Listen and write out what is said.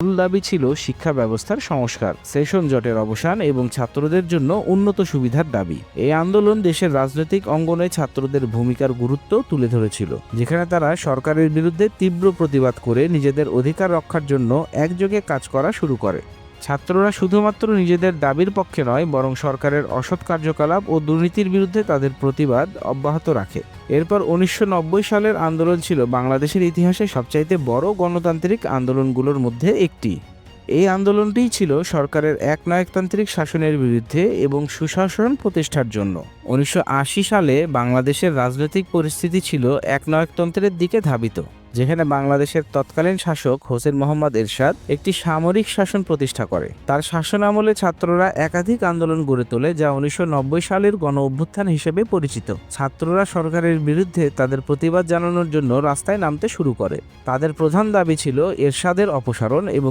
মূল দাবি ছিল শিক্ষা ব্যবস্থার সংস্কার, সেশন জটের অবসান এবং ছাত্রদের জন্য উন্নত সুবিধার দাবি। এই আন্দোলন দেশের রাজনৈতিক অঙ্গনে ছাত্রদের ভূমিকার গুরুত্ব তুলে ধরেছিল, যেখানে তারা সরকারের বিরুদ্ধে তীব্র প্রতিবাদ করে নিজেদের অধিকার রক্ষার জন্য একযোগে কাজ করা শুরু করে। ছাত্ররা শুধুমাত্র নিজেদের দাবির পক্ষে নয়, বরং সরকারের অসৎ কার্যকলাপ ও দুর্নীতির বিরুদ্ধে তাদের প্রতিবাদ অব্যাহত রাখে। এরপর উনিশশো নব্বই সালের আন্দোলন ছিল বাংলাদেশের ইতিহাসে সবচাইতে বড় গণতান্ত্রিক আন্দোলনগুলোর মধ্যে একটি। এই আন্দোলনটিই ছিল সরকারের একনায়কতান্ত্রিক শাসনের বিরুদ্ধে এবং সুশাসন প্রতিষ্ঠার জন্য। উনিশশো আশি সালে বাংলাদেশের রাজনৈতিক পরিস্থিতি ছিল একনায়কতন্ত্রের দিকে ধাবিত। যেখানে বাংলাদেশের তৎকালীন শাসক হোসেন মোহাম্মদ এরশাদ একটি সামরিক শাসন প্রতিষ্ঠা করে। তার শাসন আমলে ছাত্ররা একাধিক আন্দোলন গড়ে তোলে, যা উনিশশো নব্বই সালের গণ অভ্যুত্থান হিসেবে পরিচিত। ছাত্ররা সরকারের বিরুদ্ধে তাদের প্রতিবাদ জানানোর জন্য রাস্তায় নামতে শুরু করে। তাদের প্রধান দাবি ছিল এরশাদের অপসারণ এবং